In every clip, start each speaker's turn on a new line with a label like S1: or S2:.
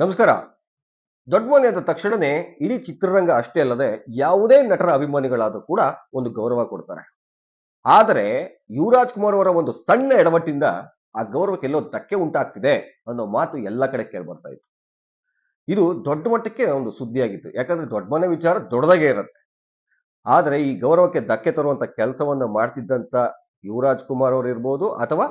S1: ನಮಸ್ಕಾರ. ದೊಡ್ಡ ಮನೆ ಅಂದ ತಕ್ಷಣನೇ ಇಡೀ ಚಿತ್ರರಂಗ ಅಷ್ಟೇ ಅಲ್ಲದೆ ಯಾವುದೇ ನಟರ ಅಭಿಮಾನಿಗಳಾದರೂ ಕೂಡ ಒಂದು ಗೌರವ ಕೊಡ್ತಾರೆ. ಆದರೆ ಯುವರಾಜ್ ಕುಮಾರ್ ಅವರ ಒಂದು ಸಣ್ಣ ಎಡವಟ್ಟಿಂದ ಆ ಗೌರವಕ್ಕೆ ಎಲ್ಲೋ ಧಕ್ಕೆ ಉಂಟಾಗ್ತಿದೆ ಅನ್ನೋ ಮಾತು ಎಲ್ಲ ಕಡೆ ಕೇಳಿ ಬರ್ತಾ ಇತ್ತು. ಇದು ದೊಡ್ಡ ಮಟ್ಟಕ್ಕೆ ಒಂದು ಸುದ್ದಿಯಾಗಿತ್ತು. ಯಾಕಂದ್ರೆ ದೊಡ್ಡ ಮನೆ ವಿಚಾರ ದೊಡ್ಡದಾಗೆ ಇರುತ್ತೆ. ಆದರೆ ಈ ಗೌರವಕ್ಕೆ ಧಕ್ಕೆ ತರುವಂತ ಕೆಲಸವನ್ನು ಮಾಡ್ತಿದ್ದಂತ ಯುವರಾಜ್ ಕುಮಾರ್ ಅವರು ಇರ್ಬೋದು ಅಥವಾ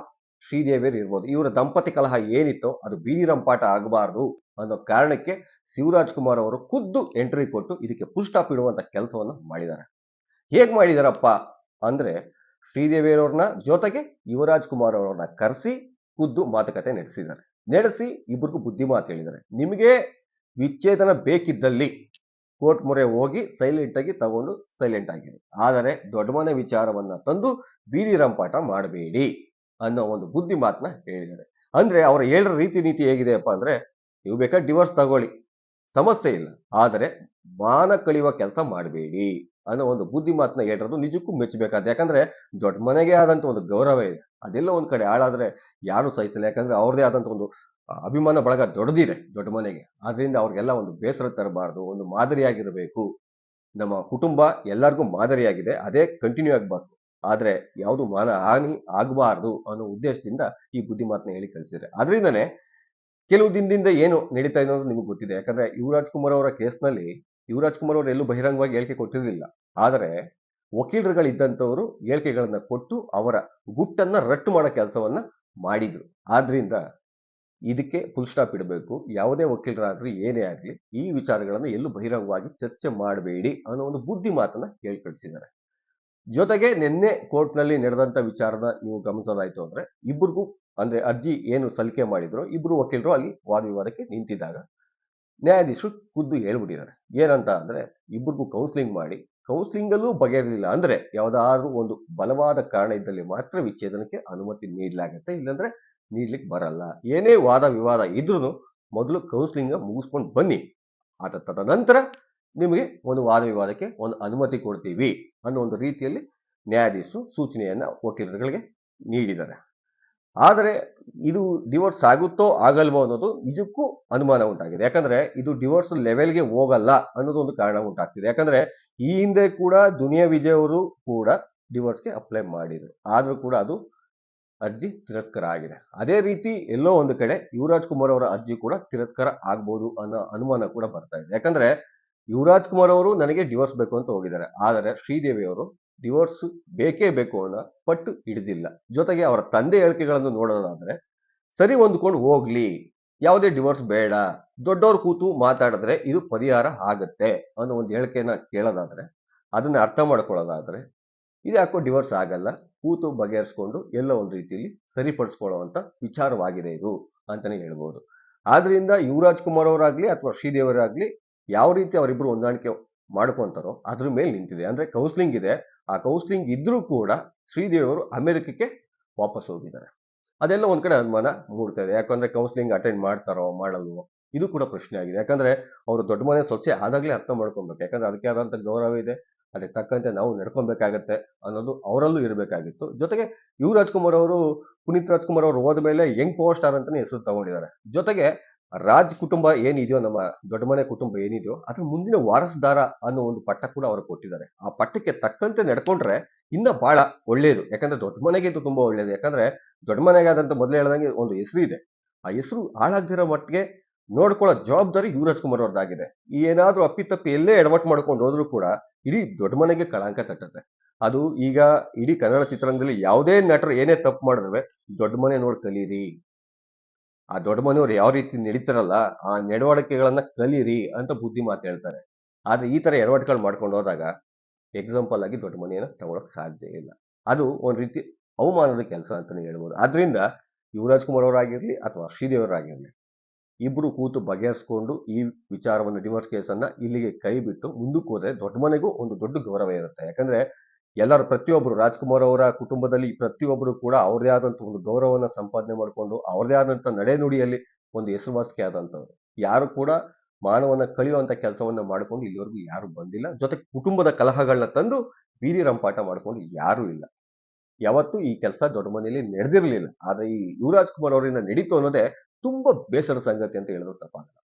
S1: ಶ್ರೀದೇವಿಯರ್ ಇರ್ಬೋದು. ಇವರ ದಂಪತಿ ಕಲಹ ಏನಿತ್ತೋ ಅದು ಬೀದಿ ರಂಪಾಟ ಆಗಬಾರ್ದು ಅನ್ನೋ ಕಾರಣಕ್ಕೆ ಶಿವರಾಜ್ ಕುಮಾರ್ ಅವರು ಖುದ್ದು ಎಂಟ್ರಿ ಕೊಟ್ಟು ಇದಕ್ಕೆ ಸ್ಟಾಪ್ ಇಡುವಂತ ಕೆಲಸವನ್ನು ಮಾಡಿದ್ದಾರೆ. ಹೇಗೆ ಮಾಡಿದಾರಪ್ಪ ಅಂದ್ರೆ ಶ್ರೀದೇವಿಯವ್ರನ್ನ ಜೊತೆಗೆ ಯುವರಾಜ್ ಕುಮಾರ್ ಅವರನ್ನ ಕರೆಸಿ ಖುದ್ದು ಮಾತುಕತೆ ನಡೆಸಿದ್ದಾರೆ. ನಡೆಸಿ ಇಬ್ಬರಿಗೂ ಬುದ್ಧಿ ಮಾತು ಹೇಳಿದ್ದಾರೆ. ನಿಮಗೆ ವಿಚ್ಛೇದನ ಬೇಕಿದ್ದಲ್ಲಿ ಕೋರ್ಟ್ ಮೊರೆ ಹೋಗಿ ಸೈಲೆಂಟ್ ಆಗಿ ತಗೊಂಡು ಸೈಲೆಂಟ್ ಆಗಿರಿ. ಆದರೆ ದೊಡ್ಡ ಮನೆ ವಿಚಾರವನ್ನ ತಂದು ಬೀದಿ ರಂಪಾಟ ಮಾಡಬೇಡಿ ಅನ್ನೋ ಒಂದು ಬುದ್ಧಿ ಮಾತನ್ನ ಹೇಳಿದ್ದಾರೆ. ಅಂದ್ರೆ ಅವರ ಹೇಳೋ ರೀತಿ ನೀತಿ ಹೇಗಿದೆಯಪ್ಪ ಅಂದ್ರೆ ನೀವು ಬೇಕಾದ್ರೆ ಡಿವೋರ್ಸ್ ತಗೊಳ್ಳಿ. ಸಮಸ್ಯೆ ಇಲ್ಲ. ಆದರೆ ಮಾನ ಕಳಿಯುವ ಕೆಲಸ ಮಾಡಬೇಡಿ ಅನ್ನೋ ಒಂದು ಬುದ್ಧಿ ಮಾತನ್ನ ಹೇಳಿರೋದು ನಿಜಕ್ಕೂ ಮೆಚ್ಚಬೇಕಾದ ಯಾಕಂದ್ರೆ ದೊಡ್ಡ ಮನೆಗೆ ಆದಂತ ಒಂದು ಗೌರವ ಇದೆ. ಅದೆಲ್ಲ ಒಂದ್ ಕಡೆ ಹಾಳಾದ್ರೆ ಯಾರು ಸಹಿಸಲ್ಲ. ಯಾಕಂದ್ರೆ ಅವ್ರದೇ ಆದಂತ ಒಂದು ಅಭಿಮಾನ ಬಳಗ ದೊಡ್ಡದಿದೆ ದೊಡ್ಡ ಮನೆಗೆ. ಆದ್ರಿಂದ ಅವ್ರಿಗೆಲ್ಲ ಒಂದು ಬೇಸರ ತರಬಾರ್ದು. ಒಂದು ಮಾದರಿಯಾಗಿರಬೇಕು. ನಮ್ಮ ಕುಟುಂಬ ಎಲ್ಲರಿಗೂ ಮಾದರಿಯಾಗಿದೆ. ಅದೇ ಕಂಟಿನ್ಯೂ ಆಗಬಾರ್ದು. ಆದ್ರೆ ಯಾವುದು ಮಾನ ಹಾನಿ ಆಗಬಾರ್ದು ಅನ್ನೋ ಉದ್ದೇಶದಿಂದ ಈ ಬುದ್ಧಿ ಮಾತನ್ನ ಹೇಳಿ ಕಳಿಸಿದ್ರೆ. ಅದರಿಂದನೇ ಕೆಲವು ದಿನದಿಂದ ಏನು ನಡೀತಾ ಇದೆ ಅನ್ನೋದು ನಿಮಗೆ ಗೊತ್ತಿದೆ. ಯಾಕಂದ್ರೆ ಯುವರಾಜ್ ಕುಮಾರ್ ಅವರ ಕೇಸ್ನಲ್ಲಿ ಯುವರಾಜ್ ಕುಮಾರ್ ಅವರು ಎಲ್ಲೂ ಬಹಿರಂಗವಾಗಿ ಹೇಳಿಕೆ ಕೊಟ್ಟಿರಲಿಲ್ಲ. ಆದರೆ ವಕೀಲರುಗಳಿದ್ದಂಥವರು ಹೇಳಿಕೆಗಳನ್ನ ಕೊಟ್ಟು ಅವರ ಗುಟ್ಟನ್ನ ರಟ್ಟು ಮಾಡೋ ಕೆಲಸವನ್ನ ಮಾಡಿದ್ರು. ಆದ್ರಿಂದ ಇದಕ್ಕೆ ಫುಲ್ ಸ್ಟಾಪ್ ಇಡಬೇಕು. ಯಾವುದೇ ವಕೀಲರಾಗ್ಲಿ, ಏನೇ ಆಗಲಿ, ಈ ವಿಚಾರಗಳನ್ನು ಎಲ್ಲೂ ಬಹಿರಂಗವಾಗಿ ಚರ್ಚೆ ಮಾಡಬೇಡಿ ಅನ್ನೋ ಒಂದು ಬುದ್ಧಿ ಮಾತನ್ನ ಹೇಳ್ಕಳಿಸಿದ್ದಾರೆ. ಜೊತೆಗೆ ನಿನ್ನೆ ಕೋರ್ಟ್ನಲ್ಲಿ ನಡೆದಂತ ವಿಚಾರದ ನೀವು ಗಮನಿಸೋದಾಯ್ತು ಅಂದ್ರೆ ಇಬ್ಬರಿಗೂ ಅಂದ್ರೆ ಅರ್ಜಿ ಏನು ಸಲ್ಲಿಕೆ ಮಾಡಿದ್ರು, ಇಬ್ರು ವಕೀಲರು ಅಲ್ಲಿ ವಾದ ವಿವಾದಕ್ಕೆ ನಿಂತಿದ್ದಾಗ ನ್ಯಾಯಾಧೀಶರು ಖುದ್ದು ಹೇಳ್ಬಿಟ್ಟಿದ್ದಾರೆ. ಏನಂತ ಅಂದ್ರೆ ಇಬ್ಬರಿಗೂ ಕೌನ್ಸಿಲಿಂಗ್ ಮಾಡಿ ಕೌನ್ಸಿಲಿಂಗಲ್ಲೂ ಬಗೆಹರಲಿಲ್ಲ ಅಂದ್ರೆ, ಯಾವ್ದಾದ್ರು ಒಂದು ಬಲವಾದ ಕಾರಣ ಇದ್ದಲ್ಲಿ ಮಾತ್ರ ವಿಚ್ಛೇದನಕ್ಕೆ ಅನುಮತಿ ನೀಡಲಾಗುತ್ತೆ, ಇಲ್ಲಾಂದರೆ ನೀಡ್ಲಿಕ್ಕೆ ಬರಲ್ಲ. ಏನೇ ವಾದ ವಿವಾದ ಇದ್ರೂ ಮೊದಲು ಕೌನ್ಸಿಲಿಂಗ್ ಮುಗಿಸ್ಕೊಂಡು ಬನ್ನಿ. ಆದ ತದನಂತರ ನಿಮಗೆ ಒಂದು ವಾದ ವಿವಾದಕ್ಕೆ ಒಂದು ಅನುಮತಿ ಕೊಡ್ತೀವಿ ಅನ್ನೋ ಒಂದು ರೀತಿಯಲ್ಲಿ ನ್ಯಾಯಾಧೀಶರು ಸೂಚನೆಯನ್ನ ವಕೀಲರುಗಳಿಗೆ ನೀಡಿದ್ದಾರೆ. ಆದರೆ ಇದು ಡಿವೋರ್ಸ್ ಆಗುತ್ತೋ ಆಗಲ್ವೋ ಅನ್ನೋದು ನಿಜಕ್ಕೂ ಅನುಮಾನ ಉಂಟಾಗಿದೆ. ಯಾಕಂದ್ರೆ ಇದು ಡಿವೋರ್ಸ್ ಲೆವೆಲ್ಗೆ ಹೋಗಲ್ಲ ಅನ್ನೋದು ಒಂದು ಕಾರಣ ಉಂಟಾಗ್ತಿದೆ. ಯಾಕಂದ್ರೆ ಈ ಹಿಂದೆ ಕೂಡ ದುನಿಯಾ ವಿಜಯ್ ಅವರು ಕೂಡ ಡಿವೋರ್ಸ್ಗೆ ಅಪ್ಲೈ ಮಾಡಿದ್ರು. ಆದರೂ ಕೂಡ ಅದು ಅರ್ಜಿ ತಿರಸ್ಕಾರ ಆಗಿದೆ. ಅದೇ ರೀತಿ ಎಲ್ಲೋ ಒಂದು ಕಡೆ ಯುವರಾಜ್ ಕುಮಾರ್ ಅವರ ಅರ್ಜಿ ಕೂಡ ತಿರಸ್ಕಾರ ಆಗ್ಬೋದು ಅನ್ನೋ ಅನುಮಾನ ಕೂಡ ಬರ್ತಾ ಇದೆ. ಯಾಕಂದ್ರೆ ಯುವರಾಜ್ ಕುಮಾರ್ ಅವರು ನನಗೆ ಡಿವೋರ್ಸ್ ಬೇಕು ಅಂತ ಹೋಗಿದ್ದಾರೆ. ಆದರೆ ಶ್ರೀದೇವಿ ಅವರು ಡಿವೋರ್ಸ್ ಬೇಕೇ ಬೇಕು ಅನ್ನೋ ಪಟ್ಟು ಹಿಡಿದಿಲ್ಲ. ಜೊತೆಗೆ ಅವರ ತಂದೆ ಹೇಳಿಕೆಗಳನ್ನು ನೋಡೋದಾದ್ರೆ, ಸರಿ ಹೊಂದ್ಕೊಂಡು ಹೋಗ್ಲಿ, ಯಾವುದೇ ಡಿವೋರ್ಸ್ ಬೇಡ, ದೊಡ್ಡವ್ರು ಕೂತು ಮಾತಾಡಿದ್ರೆ ಇದು ಪರಿಹಾರ ಆಗತ್ತೆ ಅನ್ನೋ ಒಂದು ಹೇಳಿಕೆನ ಕೇಳೋದಾದ್ರೆ, ಅದನ್ನ ಅರ್ಥ ಮಾಡ್ಕೊಳ್ಳೋದಾದ್ರೆ, ಇದು ಯಾಕೋ ಡಿವೋರ್ಸ್ ಆಗಲ್ಲ, ಕೂತು ಬಗೆಹರಿಸ್ಕೊಂಡು ಎಲ್ಲ ಒಂದು ರೀತಿಯಲ್ಲಿ ಸರಿಪಡಿಸ್ಕೊಳ್ಳುವಂತ ವಿಚಾರವಾಗಿದೆ ಇದು ಅಂತಾನೆ ಹೇಳ್ಬೋದು. ಆದ್ರಿಂದ ಯುವರಾಜ್ ಕುಮಾರ್ ಅವರಾಗ್ಲಿ ಅಥವಾ ಶ್ರೀದೇವರಾಗ್ಲಿ, ಯಾವ ರೀತಿ ಅವರಿಬ್ರು ಹೊಂದಾಣಿಕೆ ಮಾಡ್ಕೊಂತಾರೋ ಅದ್ರ ಮೇಲೆ ನಿಂತಿದೆ. ಅಂದ್ರೆ ಕೌನ್ಸಿಲಿಂಗ್ ಇದೆ. ಆ ಕೌನ್ಸಿಲಿಂಗ್ ಇದ್ರೂ ಕೂಡ ಶ್ರೀದೇವರು ಅಮೆರಿಕಕ್ಕೆ ವಾಪಸ್ ಹೋಗಿದ್ದಾರೆ. ಅದೆಲ್ಲ ಒಂದ್ ಕಡೆ ಅನುಮಾನ ಮೂಡ್ತಾ ಇದೆ. ಯಾಕಂದ್ರೆ ಕೌನ್ಸಿಲಿಂಗ್ ಅಟೆಂಡ್ ಮಾಡ್ತಾರೋ, ಮಾಡಲ್ವೋ, ಇದು ಕೂಡ ಪ್ರಶ್ನೆ ಆಗಿದೆ. ಯಾಕಂದ್ರೆ ಅವರು ದೊಡ್ಡ ಮನೆ ಸೊಸೆ ಆದಾಗ್ಲೇ ಅರ್ಥ ಮಾಡ್ಕೊಬೇಕು. ಯಾಕಂದ್ರೆ ಅದಕ್ಕೆ ಆದಂತ ಗೌರವ ಇದೆ. ಅದಕ್ಕೆ ತಕ್ಕಂತೆ ನಾವು ನಡ್ಕೊಬೇಕಾಗತ್ತೆ ಅನ್ನೋದು ಅವರಲ್ಲೂ ಇರಬೇಕಾಗಿತ್ತು. ಜೊತೆಗೆ ಯುವ ರಾಜ್ಕುಮಾರ್ ಅವರು, ಪುನೀತ್ ರಾಜ್ಕುಮಾರ್ ಅವರು ಹೋದ ಮೇಲೆ ಯಂಗ್ ಪವರ್ ಸ್ಟಾರ್ ಅಂತಾನೆ ಹೆಸರು ತಗೊಂಡಿದ್ದಾರೆ. ಜೊತೆಗೆ ರಾಜ್ ಕುಟುಂಬ ಏನಿದೆಯೋ, ನಮ್ಮ ದೊಡ್ಡ ಮನೆ ಕುಟುಂಬ ಏನಿದೆಯೋ, ಅದ್ರ ಮುಂದಿನ ವಾರಸುದಾರ ಅನ್ನೋ ಒಂದು ಪಟ್ಟ ಕೂಡ ಅವರು ಕೊಟ್ಟಿದ್ದಾರೆ. ಆ ಪಟ್ಟಕ್ಕೆ ತಕ್ಕಂತೆ ನಡ್ಕೊಂಡ್ರೆ ಇನ್ನ ಬಹಳ ಒಳ್ಳೆಯದು ಯಾಕಂದ್ರೆ ದೊಡ್ಡ ಮನೆಗೆ ಇದು ತುಂಬಾ ಒಳ್ಳೆಯದು ಯಾಕಂದ್ರೆ ದೊಡ್ಡ ಮನೆಗೆ ಆದಂತ ಮೊದಲೇ ಹೇಳ್ದಂಗೆ ಒಂದು ಹೆಸರು ಇದೆ. ಆ ಹೆಸರು ಹಾಳಾಗದಿರೋ ಮಟ್ಟಿಗೆ ನೋಡ್ಕೊಳ್ಳೋ ಜವಾಬ್ದಾರಿ ಯುವರಾಜ್ ಕುಮಾರ್ ಅವ್ರದ್ದಾಗಿದೆ. ಏನಾದ್ರೂ ಅಪ್ಪಿತಪ್ಪಿ ಎಲ್ಲೇ ಎಡವಟ್ ಮಾಡ್ಕೊಂಡು ಹೋದ್ರು ಕೂಡ ಇಡೀ ದೊಡ್ಡ ಮನೆಗೆ ಕಳಂಕ ತಟ್ಟುತ್ತೆ. ಅದು ಈಗ ಇಡೀ ಕನ್ನಡ ಚಿತ್ರರಂಗದಲ್ಲಿ ಯಾವುದೇ ನಟರು ಏನೇ ತಪ್ಪು ಮಾಡಿದ್ರೆ ದೊಡ್ಡ ಮನೆ ನೋಡಿ ಕಲೀರಿ. ಆ ದೊಡ್ಡ ಮನೆಯವ್ರು ಯಾವ ರೀತಿ ನಡೀತಾರಲ್ಲ, ಆ ನಡವಳಿಕೆಗಳನ್ನ ಕಲೀರಿ ಅಂತ ಬುದ್ಧಿ ಮಾತು ಹೇಳ್ತಾರೆ. ಆದ್ರೆ ಈ ತರ ಎಡವಟ್ಗಳು ಮಾಡ್ಕೊಂಡು ಹೋದಾಗ ಎಕ್ಸಾಂಪಲ್ ಆಗಿ ದೊಡ್ಡ ಮನೆಯನ್ನ ತಗೊಳಕ್ ಸಾಧ್ಯ ಇಲ್ಲ. ಅದು ಒಂದು ರೀತಿ ಅವಮಾನದ ಕೆಲಸ ಅಂತಾನೆ ಹೇಳ್ಬೋದು. ಆದ್ರಿಂದ ಯುವರಾಜ್ ಕುಮಾರ್ ಅವರಾಗಿರ್ಲಿ ಅಥವಾ ಶ್ರೀದೇವರಾಗಿರ್ಲಿ ಇಬ್ರು ಕೂತು ಬಗೆಹರಿಸ್ಕೊಂಡು ಈ ವಿಚಾರವನ್ನು ಡಿವರ್ಸ್ ಕೇಸನ್ನ ಇಲ್ಲಿಗೆ ಕೈ ಬಿಟ್ಟು ಮುಂದಕ್ಕೆ ಹೋದ್ರೆ ದೊಡ್ಡ ಮನೆಗೂ ಒಂದು ದೊಡ್ಡ ಗೌರವ ಇರುತ್ತೆ. ಯಾಕಂದ್ರೆ ಎಲ್ಲರೂ ಪ್ರತಿಯೊಬ್ಬರು ರಾಜ್ಕುಮಾರ್ ಅವರ ಕುಟುಂಬದಲ್ಲಿ ಪ್ರತಿಯೊಬ್ಬರು ಕೂಡ ಅವ್ರದೇ ಆದಂತ ಒಂದು ಗೌರವನ ಸಂಪಾದನೆ ಮಾಡಿಕೊಂಡು ಅವ್ರದೇ ಆದಂತ ನಡೆನುಡಿಯಲ್ಲಿ ಒಂದು ಹೆಸರುವಾಸಿಕೆ ಆದಂಥವ್ರು ಯಾರು ಕೂಡ ಮಾನವನ ಕಳಿಯುವಂತ ಕೆಲಸವನ್ನ ಮಾಡ್ಕೊಂಡು ಇಲ್ಲಿವರೆಗೂ ಯಾರು ಬಂದಿಲ್ಲ. ಜೊತೆ ಕುಟುಂಬದ ಕಲಹಗಳನ್ನ ತಂದು ಬೀದಿ ರಂಪಾಟ ಮಾಡ್ಕೊಂಡು ಯಾರು ಇಲ್ಲ. ಯಾವತ್ತೂ ಈ ಕೆಲಸ ದೊಡ್ಡ ಮನೆಯಲ್ಲಿ ನಡೆದಿರಲಿಲ್ಲ. ಆದ್ರೆ ಈ ಯುವರಾಜ್ ಕುಮಾರ್ ಅವರಿಂದ ನಡೀತು ಅನ್ನೋದೇ ತುಂಬಾ ಬೇಸರ ಸಂಗತಿ ಅಂತ ಹೇಳಿದ್ರು ತಪ್ಪಾಗಲ್ಲ.